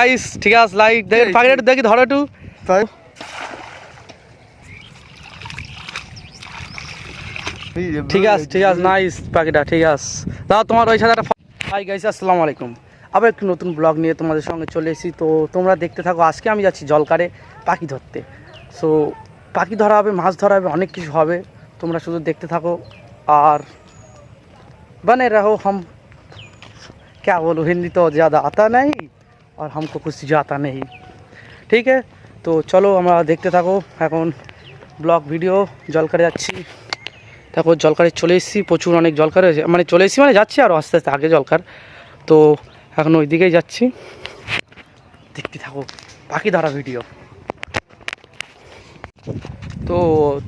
Guys ঠিক আছে like দেখেন পাখিটা একটু দেখি ধরো একটু তাই ঠিক আছে ঠিক আছে নাইস পাখিটা ঠিক আছে দাও তোমার ওই সাথে একটা হাই গাইস আসসালামু আলাইকুম আবার একটু নতুন ব্লগ নিয়ে তোমাদের সঙ্গে চলে এসেছি তো তোমরা দেখতে থাকো আজকে আমি যাচ্ছি জলকারে পাখি ধরতে সো পাখি ধরা হবে মাছ ধরা হবে অনেক কিছু হবে তোমরা শুধু দেখতে থাকো আর बने रहो हम क्या बोलूँ हिंदी तो ज़्यादा आता नहीं और हमको कुछ जाता नहीं ঠিক আছে তো চলো আমরা দেখতে থাকো এখন ব্লগ ভিডিও জলকারে যাচ্ছি তারপর জলকারে চলে এসেছি প্রচুর অনেক জলকার হয়েছে মানে চলে এসেছি মানে যাচ্ছি আর আস্তে আস্তে আগে জলকার তো এখন ওই দিকেই যাচ্ছি দেখতে থাকো পাখি ধরা ভিডিও তো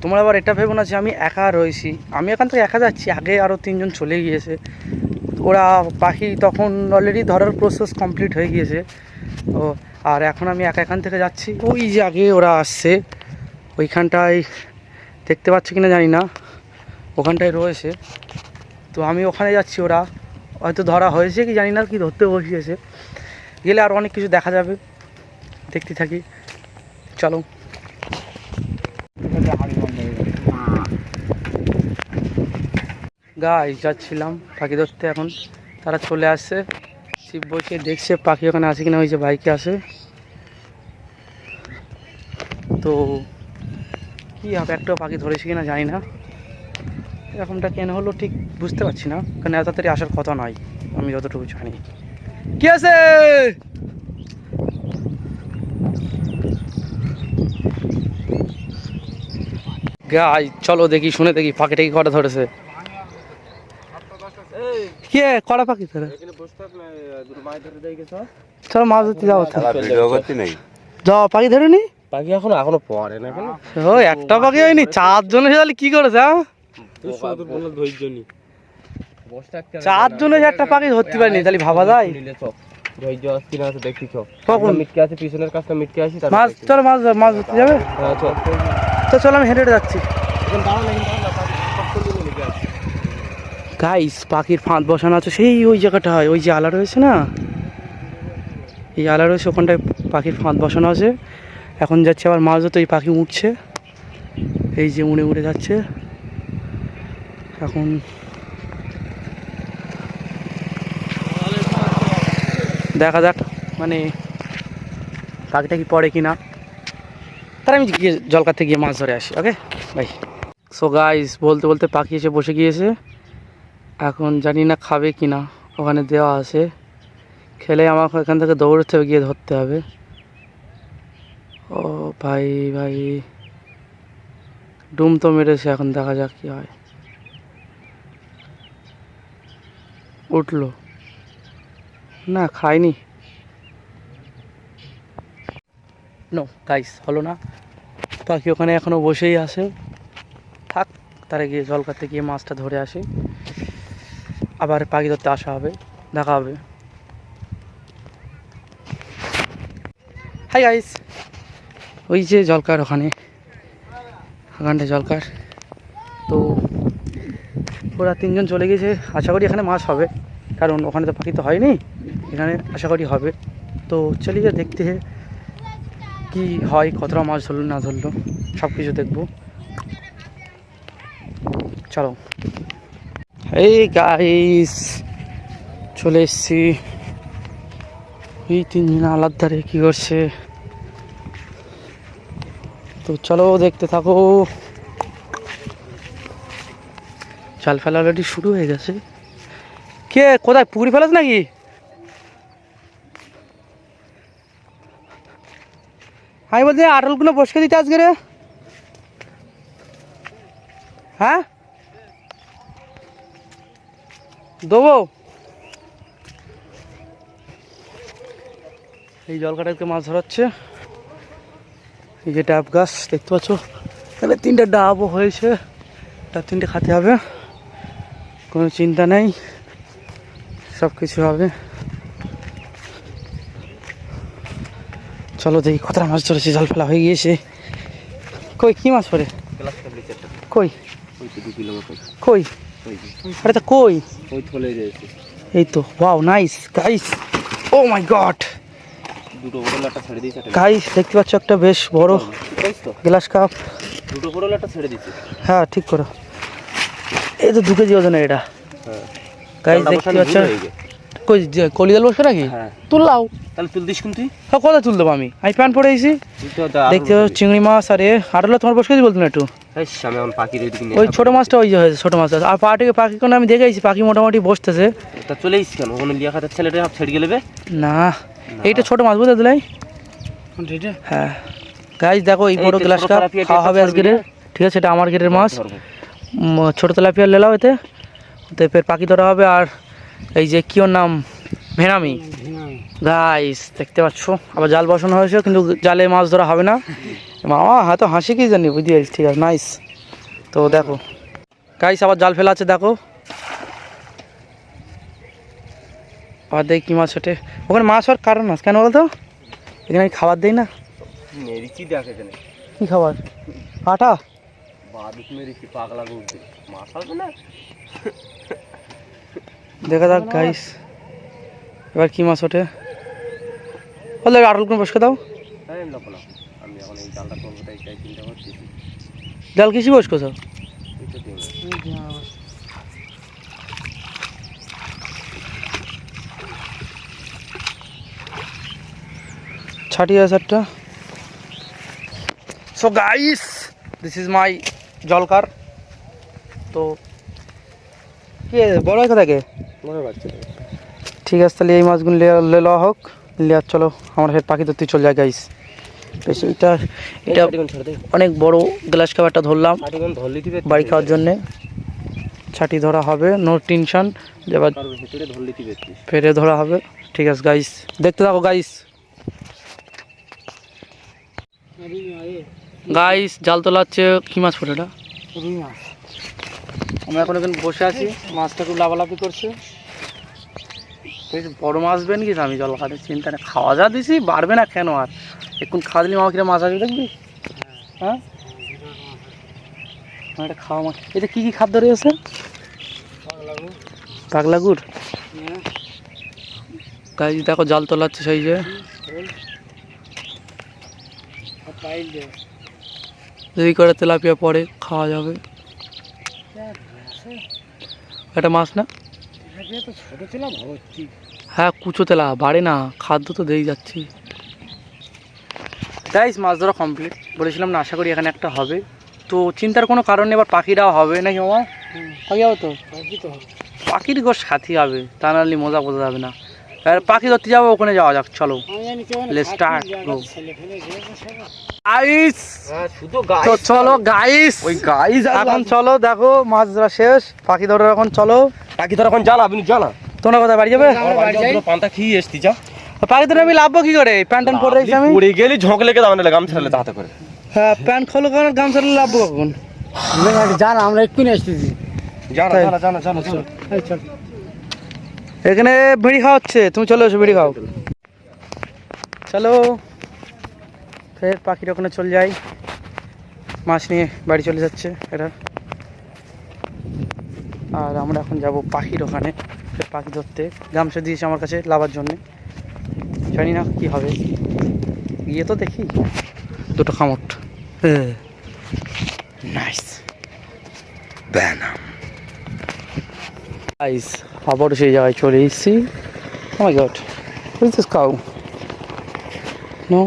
তোমরা আবার এটা ভেবো না যে আমি একা রয়েছি আমি এখান থেকে একা যাচ্ছি আগে আরও তিনজন চলে গিয়েছে ওরা পাখি তখন অলরেডি ধরার প্রসেস কমপ্লিট হয়ে গিয়েছে। ও, আর এখন আমি একা এখান থেকে যাচ্ছি। ওই যে আগে ওরা আসছে, ওইখানটায় দেখতে পাচ্ছ কিনা জানি না, ওখানটায় রয়েছে। তো আমি ওখানে যাচ্ছি ওরা। হয়তো ধরা হয়েছে কি জানি না, কি ধরতে বসিয়েছে। গেলে আর অনেক কিছু দেখা যাবে। দেখতে থাকি। চলো। গাই যাচ্ছিলাম পাখি ধরতে এখন। তারা চলে আসছে। শিব বসে দেখছে পাখি ওখানে আছে কিনা, ওই যে বাইকে আসে তো কি হবে একটা পাখি ধরেছে কিনা জানি না। এরকমটা কেন হলো ঠিক বুঝতে পারছি না, কারণ এত তাড়াতাড়ি আসার কথা নয়, আমি যতটুকু জানি। কি আছে? গাই চলো দেখি, শুনে দেখি, পাখিটা কি কটা ধরেছে। কে? কটা পাখি ধরে চলো মাছ ধরতে যাও যাও পাখি ধরে নি পাখি এখনও এখনও পরে না কেন ও একটা পাখি হয়নি চারজন এসে তাহলে কি করেছে হ্যাঁ? চারজন এসে একটা পাখি ধরতে পারিনি তাহলে ভাবা যায়। ধৈর্য আছে দেখছি চ কখন? মিটকে আছে পিছনের কাজটা মিটকে আসি তারপর মাছ। চলো মাছ ধর- মাছ ধরতে যাবে? হ্যাঁ, চল। তো চলো আমি হেঁটে হেঁটে যাচ্ছি। এখন দাঁড়া না, এখন দাঁড়া না, পাখি সব করলি বলে কি আছে? গাইস পাখির ফাঁদ বসানো আছে। সেই ওই জায়গাটায় ওই যে আলা রয়েছে না? এই আলা রয়েছে, ওখানটায় পাখির ফাঁদ বসানো আছে। এখন যাচ্ছে আবার মাছ ধরতে, ওই পাখি উঠছে। এই যে উড়ে উড়ে যাচ্ছে। এখন দেখা যাক মানে পাখিটা কি পড়ে কি না তার আমি গিয়ে জলকাতে গিয়ে মাছ ধরে আসি ওকে বাই সো গাইস বলতে বলতে পাখি এসে বসে গিয়েছে। এখন জানি না খাবে কি না। ওখানে দেওয়া আছে। খেলে আমাকে এখান থেকে দৌড়তে গিয়ে ধরতে হবে। ও ভাই ভাই। ডুম তো মেরেছে, এখন দেখা যাক কি হয়। উঠল। না, খায়নি। নো গাইস হলো না। পাখি ওখানে এখনও বসেই আছে। থাক, তারা গিয়ে জল কাটতে গিয়ে মাছটা ধরে আসে। আবার পাখি ধরতে আসা হবে, দেখা হবে। হাই গাইস ওই যে জলকার ওখানে ওখানটা জলকার। তো ওরা তিনজন চলে গেছে, আশা করি এখানে মাছ হবে, কারণ ওখানে তো পাখি তো হয়নি, এখানে আশা করি হবে। তো চলিয়ে দেখতে কি হয়, কতটা মাছ ধরলো, না ধরলো সব কিছু দেখব। চলো। এই গাইস চলে এসছি। এই তিনজন আলাদা ধারে কি করছে? তো চলো দেখতে থাকো। জাল ফেলা অলরেডি শুরু হয়ে গেছে। কে? কোথায়? পুকুরি ফেলাস নাকি? আমি বলছি আটলগুলো বসকে দিতে আজকে রে। হ্যাঁ? দেবো। এই জল কাটাতে মাছ ধরাচ্ছে। এই যে ডাব গাছ দেখতে পাচ্ছ? তাহলে তিনটে ডাবও হয়েছে তার তিনটে খাতে হবে। কোনো চিন্তা নেই সব কিছু হবে। চলো দেখি কতটা মাছ ধরেছে জাল ফেলা হয়ে গিয়েছে। কই কি মাছ চারটা। কই। কই। আরে তা কই? ওই থলে রয়েছে। এই তো wow nice guys oh my god দুটো বড় লাটা ছেড়ে দিয়েছে গাইস দেখতে পাচ্ছ একটা বেশ বড় গ্লাস কাপ দুটো বড় লাটা ছেড়ে দিয়েছে। হ্যাঁ ঠিক করো। এই তো দু কেজি ওজনের এটা। হ্যাঁ। গাইস দেখতে বসানো পাচ্ছ হয়ে। কই যে কলিজাল বসে নাকি? হ্যাঁ। তুললাও। তাহলে তুলদিস কিন্তু হ্যাঁ কোথায় তুল দেবো আমি? আমি প্যান্ট পরে দা- দেখতে চিংড়ি মাছ আর এ আটলা তোমার বসে বলতো না একটু ওই। ছোট মাছটা ওই যে হয়েছে ছোট মাছটা আর পাটিকে পাখি কোনো আমি দেখেছি পাখি মোটামুটি বসতেছে। তা চলে এসছি কেন? ওখানে লিয়া খাতার ছেলেটা সব ছেড়ে গেলে না। এইটা ছোট মাছ বুঝতে দিলাই হ্যাঁ। গাইস দেখো এই বড় গ্লাস কাপ খাওয়া হবে আজকে ঠিক আছে এটা আমার গেটের মাছ। ছোট তেলাপিয়া লেলাও এতে। তো ফের পাখি ধরা হবে আর এই যে কি ওর নাম? ভেনামি। গাইস দেখতে পাচ্ছ? আবার জাল বসানো হয়েছে কিন্তু জালে মাছ ধরা হবে না। মামা হয়তো হাসি কি জানি বুঝতে পারছি ঠিক আছে নাইস তো দেখো। গাইস আবার জাল ফেলা আছে দেখো। আবার দেখি কি মাছ ওঠে। ওখানে মাছ হওয়ার কারণ আছে কেন বলতো? এখানে আমি খাবার দেই না। কি খাবার? আটা? পাগলা মাছ হবে না? দেখা যাক গাইস এবার কি মাছ ওঠে? বলে আটল কোন বসকে দাও। জাল কিসি বসকো দিন ছাটি আছে একটা। So guys this is my Zulkar. তো কি বড় হয় থাকে মনে পারছি ঠিক আছে তাহলে এই মাছগুলো লে লওয়া হোক। লিয়ার চলো আমার ফের পাখি ধরতে চলে যায় গাইস বেশ এটা এটা অনেক বড় গ্লাস খাবারটা ধরলাম বাড়ি খাওয়ার জন্যে। ছাটি ধরা হবে নো টেনশন এবার ফেরে ধরা হবে। ঠিক আছে গাইস দেখতে থাকো গাইস গাইস জাল তোলা হচ্ছে কি মাছ এটা আমরা এখন এখানে বসে আছি। মাছটা খুব লাফালাফি করছে। বড় মাছ বেন কি আমি জল খাতে চিন্তা নেই। খাওয়া যা দিছি, বাড়বে না কেন আর? এখন খাওয়া দিলে মামা কিরা মাছ আসবে দেখবি? হ্যাঁ? এটা খাওয়া মাছ। এটা কী কী খাদ্য রয়েছে? পাগলা গুড় গাইজ দেখো জাল তোলা হচ্ছে সেই যে। যদি করে তেলাপিয়া পরে খাওয়া যাবে। একটা মাছ না? হ্যাঁ কুচো তেলা বাড়ে না খাদ্য তো দেই যাচ্ছি। গাইস মাছ ধরা কমপ্লিট বলেছিলাম না আশা করি এখানে একটা হবে। তো চিন্তার কোনো কারণ নেই এবার পাখিরাও হবে নাকি মামা? পাখি হবে তো? পাখির গোস সাথী হবে তা নাহলে মজা বোঝা যাবে না। আর পাখি ধরতে যাব ওখানে যাওয়া যাক চলো। start, bro. গাইস হ্যাঁ শুধু তো চলো গাইস ওই গাইজ এখন চলো দেখো মাছ ধরা শেষ। পাখি ধরা এখন চলো। পাখি ধর এখন জ্বালা আপনি জ্বালা তোমরা কোথায় বাড়ি যাবে? পান্তা খেয়ে এসছি যা। পাখি ধরে আমি লাভবো কি করে? প্যান্ট ট্যান্ট পরে রেখেছি আমি? পড়ে গেলি ঝোঁক লেগে দাম নিলে গামছা ছেড়ে হাতে করে। হ্যাঁ প্যান্ট খোলো কারণ গামছা লাভবো কখন? জান আমরা এক্ষুনি আসতেছি। জানা জানা জানা জানা চল। এখানে বিড়ি খাওয়া হচ্ছে তুমি চলে এসো বিড়ি খাও। চলো। ফের পাখির ওখানে চলে যাই মাছ নিয়ে বাড়ি চলে যাচ্ছে এটা আর আমরা এখন যাব পাখির ওখানে পাখি ধরতে। গামছা দিয়েছে আমার কাছে লাভার জন্যে। জানি না কী হবে। গিয়ে তো দেখি। দুটো খামট। নাইস গাইস আবারও সেই জায়গায় চলে এসেছি। ও my god this cow no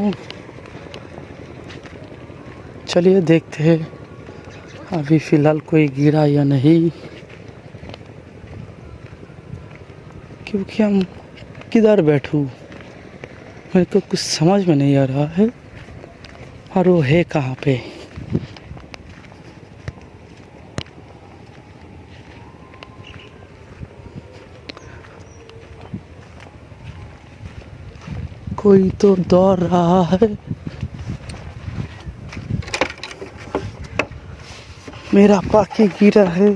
चलिए देखते हैं, अभी फ़िलहाल कोई गिरा या नहीं। क्योंकि हम किधर बैठूं? मेरे को कुछ समझ में नहीं आ रहा है, और वो है कहाँ पे? कोई तो दौड़ रहा है। मेरा पाखी गिरा है।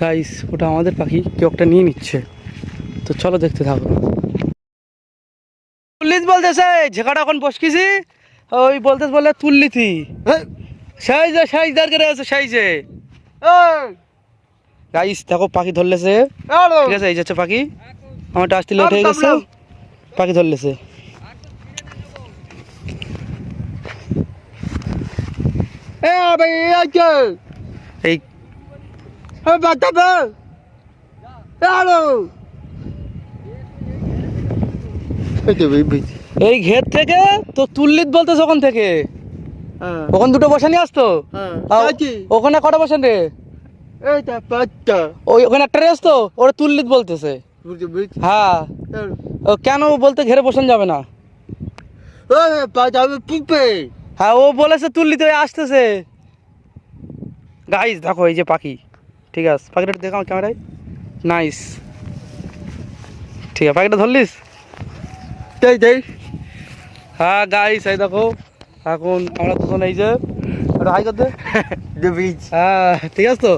গাইস ওটা আমাদের পাখি কেউ একটা নিয়ে নিচ্ছে। তো চলো দেখতে থাকো। তুল্লিস বলতেছে ঝেকাটা এখন বসকিছি? ওই বলতে বলে তুললিতি। সেই যে সেই দাঁড় করে আছে সেই যে গাইস দেখো পাখি ধরলেছে। ঠিক আছে এই যাচ্ছে পাখি। আমারটা আসতে লেট হয়ে গেছে। পাখি ধরলেছে। এই এই ঘের থেকে তো তুললিত বলতেছে ওখান থেকে। ওখানে দুটো বসানি আসতো? ওখানে কটা বসেন রে? ওই ওখানে একটা রেস তো ওরা তুললিত বলতেছে। হ্যাঁ। ও কেন বলতে ঘেরে বসান যাবে না? হ্যাঁ ও বলেছে তুললিত আসতেছে। গাইস দেখো এই যে পাখি। ঠিক আছে পাখিটা দেখাও ক্যামেরায়। নাইস ঠিক আছে পাখিটা ধরলিস? হ্যাঁ গাইস এই দেখো এখন আমরা দুজন এই যে ওটা হাই করতে হ্যাঁ ঠিক আছে তো?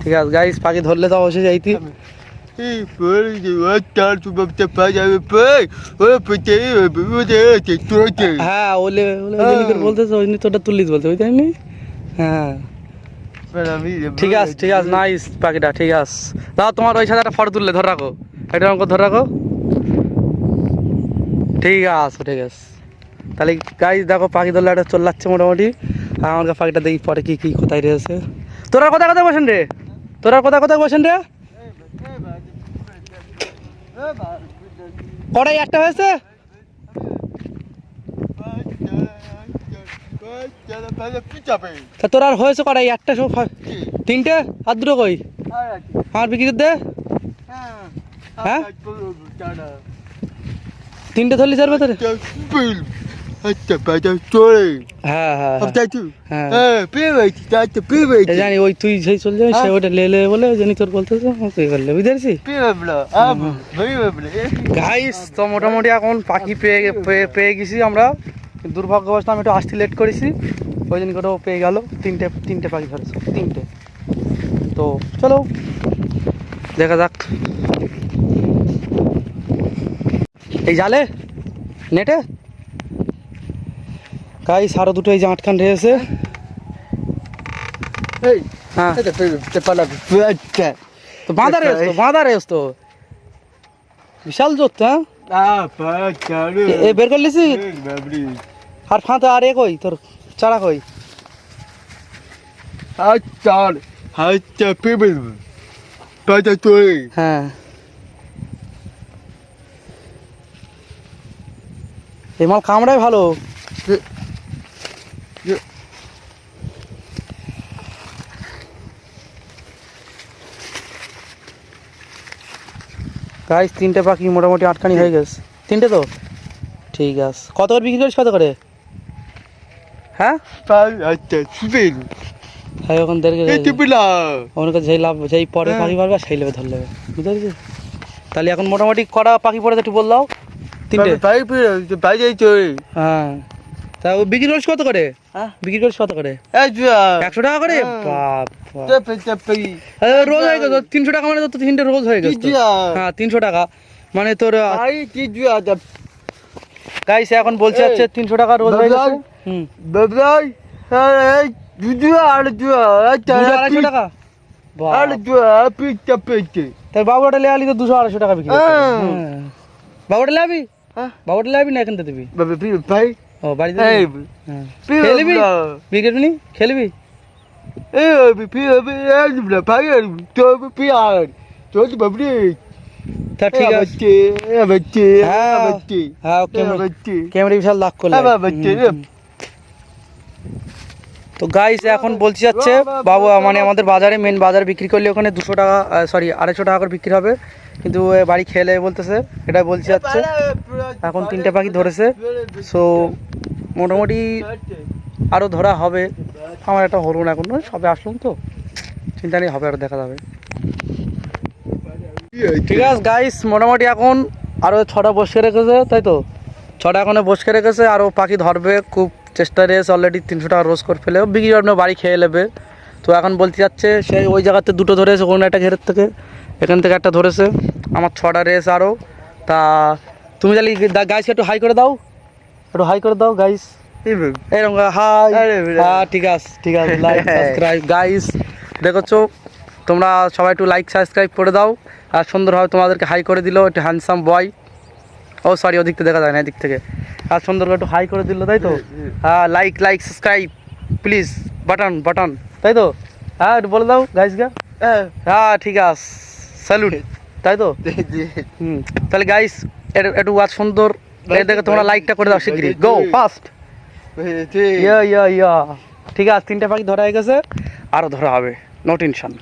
ঠিক আছে গাইস পাখি ধরলে তো অবশ্যই যাইতি। হ্যাঁ ওলে করে বলতেছে ওই তোটা তুললিস বলতে ওই টাইমে হ্যাঁ। ঠিক আছে ঠিক আছে নাইস পাখিটা ঠিক আছে। দাও তোমার ওই সাথে একটা ফটো তুললে ধরে রাখো। এটা আমাকে ধরে রাখো। ঠিক আছে ঠিক আছে। তাহলে গাইজ দেখো পাখি ধরলে একটা চলে যাচ্ছে মোটামুটি। আর আমার পাখিটা দেখি পরে কি কি কোথায় রয়েছে। তোরা কোথায় কোথায় বসেন রে? তোরা কোথায় কোথায় বসেন রে? কটাই একটা হয়েছে? তা তোর আর হয়েছে একটা সব তিনটে? আর দুটো কই? বিক্রি দে। হ্যাঁ। তিনটে ধরলি চার ভেতরে? হ্যাঁ হ্যাঁ হ্যাঁ। জানি ওই তুই সেই চলে যাবি সে ওটা লেলে বলে তোর করলে বুঝতে গাইস তো মোটামুটি এখন পাখি পেয়ে- পেয়ে গেছি আমরা। দুর্ভাগ্যবশ আমি একটু আসতে লেট করেছি। ওই জন্য করে পেয়ে গেল। তিনটে তিনটে পাখি ধরেছে। তিনটে। তো চলো দেখা যাক। এই জালে? নেটে? গাইস আরও দুটো এই যে আটকান রয়েছে হ্যাঁ। তো বাঁধা তো বাঁধা তো। বিশাল জোর তো হ্যাঁ? বের করলিস আর ফাঁতে আর এ কই? তোর চারা কই? হ্যাঁ। এই মাল কামড়াই ভালো। গাইস তিনটে পাখি মোটামুটি আটখানি হয়ে গেছে। তিনটে তো? ঠিক আছে। কত করে বিক্রি করিস? কত করে? হ্যাঁ? হ্যাঁ ওখান থেকে ওনার কাছে যেই লাভ যেই পরে পাখি পারবে সেই লেবে ধরে বুঝতে পেরেছিস? তাহলে এখন মোটামুটি কটা পাখি পড়েছে একটু বল দাও। তিনটে? হ্যাঁ। তা ও বিক্রি করিস কত করে? হ্যাঁ? বিক্রি করিস কত করে? একশো টাকা করে? হ্যাঁ। বাপ রোজ হয়ে গেছে তিনশো টাকা মানে তো তিনটে রোজ হয়ে গেছে। হ্যাঁ তিনশো টাকা। মানে তোর গাইস এখন বলছে হচ্ছে তিনশো টাকা রোজ হয়ে গেছে হুম আড়াইশো টাকা। তাই বাবুটা লে আলি তো দুশো আড়াইশো টাকা বিক্রি। হ্যাঁ। হ্যাঁ। বাবুটা লেবি বাবুটা লেবি না এখান থেকে দিবি ও বাড়িতে? হ্যাঁ। খেলবি বিকেট নি খেলবি তা ঠিক আছে। হ্যাঁ হ্যাঁ ক্যামেরা বিশাল লাখ করলে। হুম। তো গাইস এখন বলছি যাচ্ছে বাবু মানে আমাদের বাজারে মেন বাজারে বিক্রি করলে ওখানে দুশো টাকা সরি আড়াইশো টাকা করে বিক্রি হবে। কিন্তু বাড়ি খেলে বলতেছে এটাই বলছি যাচ্ছে। এখন তিনটে পাখি ধরেছে। সো মোটামুটি আরও ধরা হবে। আমার একটা হলো না এখন সবে আসলাম তো। চিন্তা নেই হবে আরও দেখা যাবে। ঠিক আছে গাইস মোটামুটি এখন আরও ছটা বসে রেখেছে তাই তো? ছটা এখনও বসকে রেখেছে আরও পাখি ধরবে খুব চেষ্টা রয়েছে অলরেডি তিনশো টাকা রোজ করে ফেলেও। বিক্রি করে বাড়ি খেয়ে নেবে। তো এখন বলতে যাচ্ছে সেই ওই জায়গাতে দুটো ধরেছে কোনো একটা ঘেরের থেকে এখান থেকে একটা ধরেছে। আমার ছটা রেস আরও তা তুমি তাহলে গাইসকে একটু হাই করে দাও। একটু হাই করে দাও গাইস এরকম হাই হ্যাঁ ঠিক আছে ঠিক আছে লাইক সাবস্ক্রাইব গাইস দেখছ? তোমরা সবাই একটু লাইক সাবস্ক্রাইব করে দাও। আর সুন্দরভাবে তোমাদেরকে হাই করে দিল একটু হ্যান্ডসাম বয় ও সরি ওদিক থেকে দেখা যায় না এদিক থেকে। আর সুন্দর করে একটু হাই করে দিল তাই তো? হ্যাঁ like like subscribe please button button তাই তো? হ্যাঁ একটু বলে দাও গাইসকে হ্যাঁ। ঠিক আছে স্যালুট তাই তো? হুম তাহলে গাইস একটু ওয়াচ সুন্দর। দেখে তোমরা লাইকটা করে দাও শিগগিরই গো ফাস্ট ইয়া ইয়া ইয়া। ঠিক আছে তিনটে পাখি ধরা হয়ে গেছে। আরও ধরা হবে নো টেনশন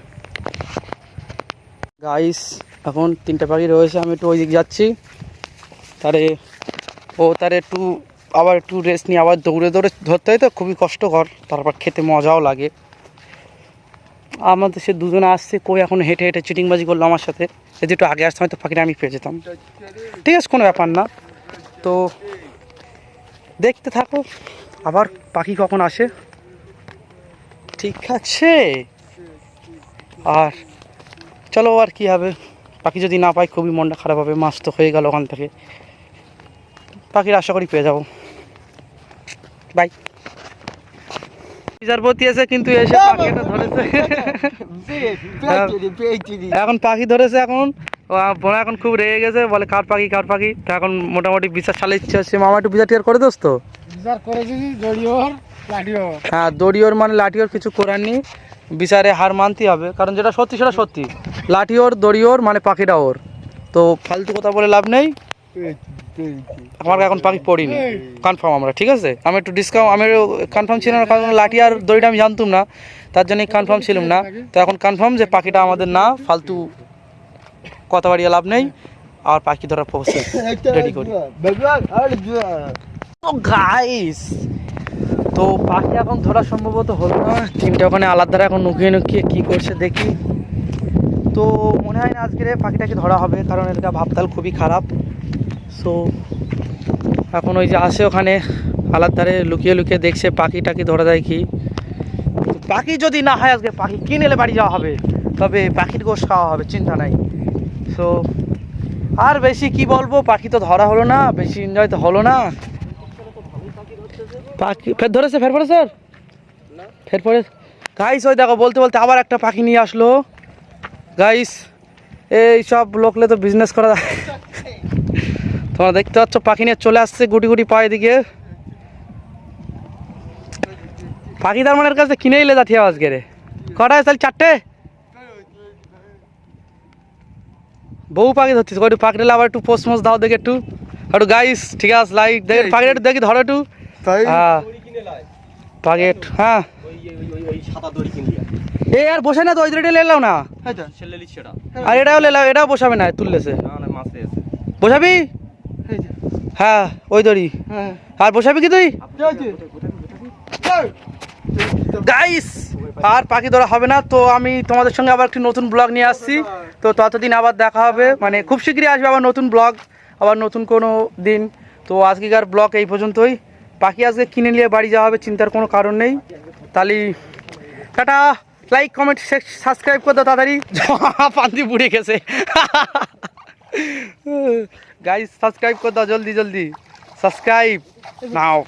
গাইস এখন তিনটে পাখি রয়েছে, আমি একটু ওই দিক যাচ্ছি। তারে, ও তার একটু, আবার একটু রেস্ট নিয়ে আবার দৌড়ে দৌড়ে ধরতে হয় তো, খুবই কষ্টকর। তারপর খেতে মজাও লাগে। আমাদের সে দুজনে আসছে, কই এখন হেঁটে হেঁটে চিটিংবাজি করল আমার সাথে। যদি একটু আগে আসতাম হয়তো পাখিটা আমি পেয়ে যেতাম। ঠিক আছে, কোনো ব্যাপার না। তো, দেখতে থাকো, আবার পাখি কখন আসে। ঠিক আছে। আর চলো আর কি হবে। পাখি যদি না পাই খুবই মনটা খারাপ হবে। মাছ তো হয়ে গেল ওখান থেকে। পাখির আশা করি পেয়ে যাব। বাই বিচারপতি এসে কিন্তু এসে পাখিটা ধরেছে। এখন পাখি ধরেছে এখন। বোনা এখন খুব রেগে গেছে। বলে কার পাখি কার পাখি? তো এখন মোটামুটি বিচার চালে ইচ্ছে হচ্ছে মামা একটু বিচার টিয়ার করে দোস তো বিচার করেছি লাঠিওর হ্যাঁ দড়িওর মানে লাঠিওর কিছু করার নেই। বিচারে হার মানতে হবে কারণ যেটা সত্যি সেটা সত্যি। লাঠিওর দড়িওর মানে পাখিটা ওর। তো ফালতু কথা বলে লাভ নেই। আমার এখন পাখি পড়িনি। কনফার্ম আমরা ঠিক আছে? আমি একটু ডিসকাউন্ট আমি কনফার্ম ছিলাম না কারণ লাঠি আর দড়িটা আমি জানতাম না। তার জন্য কনফার্ম ছিলাম না। তো এখন কনফার্ম যে পাখিটা আমাদের না ফালতু কথা বাড়িয়ে লাভ নেই। আর পাখি ধরার প্রসেস রেডি করি। গাইস তো পাখি এখন ধরা সম্ভবত হলো না। তিনটে ওখানে আলাদা এখন নুকিয়ে নুকিয়ে কী করছে দেখি। তো মনে হয় না আজকের পাখিটাকে ধরা হবে, কারণ এটা ভাবতাল খুবই খারাপ। সো এখন ওই যে আসে ওখানে আলাদ ধারে লুকিয়ে লুকিয়ে দেখছে পাখি টাকি ধরা যায় কি। পাখি যদি না হয় আজকে পাখি কিনে এলে বাড়ি যাওয়া হবে, তবে পাখির গোশ খাওয়া হবে, চিন্তা নাই। সো আর বেশি কি বলব, পাখি তো ধরা হলো না, বেশি এনজয় তো হলো না। পাখি ফের ধরেছে ফের পড়ে স্যার ফের পড়ে গাইস ওই দেখো বলতে বলতে আবার একটা পাখি নিয়ে আসলো। গাইস এই সব লোকলে তো বিজনেস করা যায়। তোমরা দেখতে পাচ্ছ পাখি নিয়ে চলে আসছে গুটি গুটি পায়ে দিকে। পাখি তার মানের কাছে কিনে এলে যাচ্ছি আজকে রে। কটা তাহলে চারটে? বউ পাখি ধরছিস একটু পাখিটা আবার একটু পোস্ট মোস দাও দেখে একটু। একটু গাইস ঠিক আছে লাইক দেখে পাখিটা একটু দেখি ধরো একটু। হ্যাঁ। পাখি হ্যাঁ। এ আর বসে না তো ওই দড়িটা লেলাও না। আর এটাও লেলাও এটাও বসাবে না তুললেছে। বসাবি? হ্যাঁ ওই দড়ি। আর বসাবি কি তুই? গাইস আর পাখি ধরা হবে না তো আমি তোমাদের সঙ্গে আবার একটি নতুন ব্লগ নিয়ে আসছি। তো ততদিন আবার দেখা হবে। মানে খুব শীঘ্রই আসবে আবার নতুন ব্লগ আবার নতুন কোনো দিন। তো আজকেকার ব্লগ এই পর্যন্তই। পাখি আজকে কিনে নিয়ে বাড়ি যাওয়া হবে চিন্তার কোনো কারণ নেই। তাহলে টাটা লাইক কমেন্ট সাবস্ক্রাইব করে দাও তাড়াতাড়ি। পান্তি পুড়ে গেছে। গাইজ সাবস্ক্রাইব করে দাও জলদি জলদি। সাবস্ক্রাইব নাও